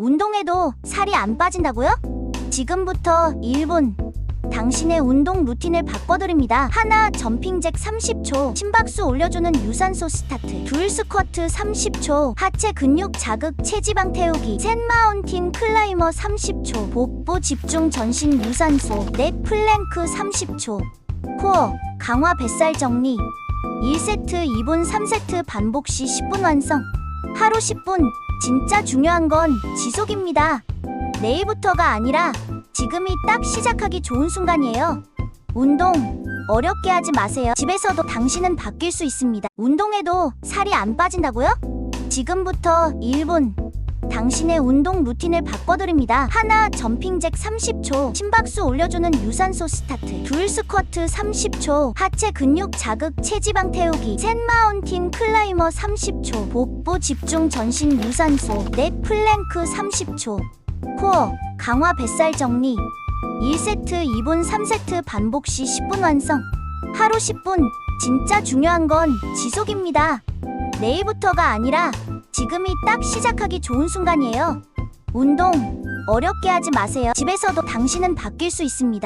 운동해도 살이 안 빠진다고요? 지금부터 1분. 당신의 운동 루틴을 바꿔드립니다. 하나, 점핑잭 30초. 심박수 올려주는 유산소 스타트. 둘, 스쿼트 30초. 하체 근육 자극, 체지방 태우기. 셋, 마운틴 클라이머 30초. 복부 집중 전신 유산소. 넷, 플랭크 30초. 코어, 강화 뱃살 정리. 1세트, 2분, 3세트 반복 시 10분 완성. 하루 10분. 진짜 중요한 건 지속입니다. 내일부터가 아니라 지금이 딱 시작하기 좋은 순간이에요. 운동 어렵게 하지 마세요. 집에서도 당신은 바뀔 수 있습니다. 운동해도 살이 안 빠진다고요? 지금부터 1분. 당신의 운동 루틴을 바꿔드립니다. 하나, 점핑잭 30초. 심박수 올려주는 유산소 스타트. 둘, 스쿼트 30초. 하체 근육 자극, 체지방 태우기. 셋, 마운틴 클라이머 30초. 복부 집중 전신 유산소. 넷, 플랭크 30초. 코어, 강화 뱃살 정리. 1세트, 2분, 3세트 반복 시 10분 완성. 하루 10분. 진짜 중요한 건 지속입니다. 내일부터가 아니라 지금이 딱 시작하기 좋은 순간이에요. 운동 어렵게 하지 마세요. 집에서도 당신은 바뀔 수 있습니다.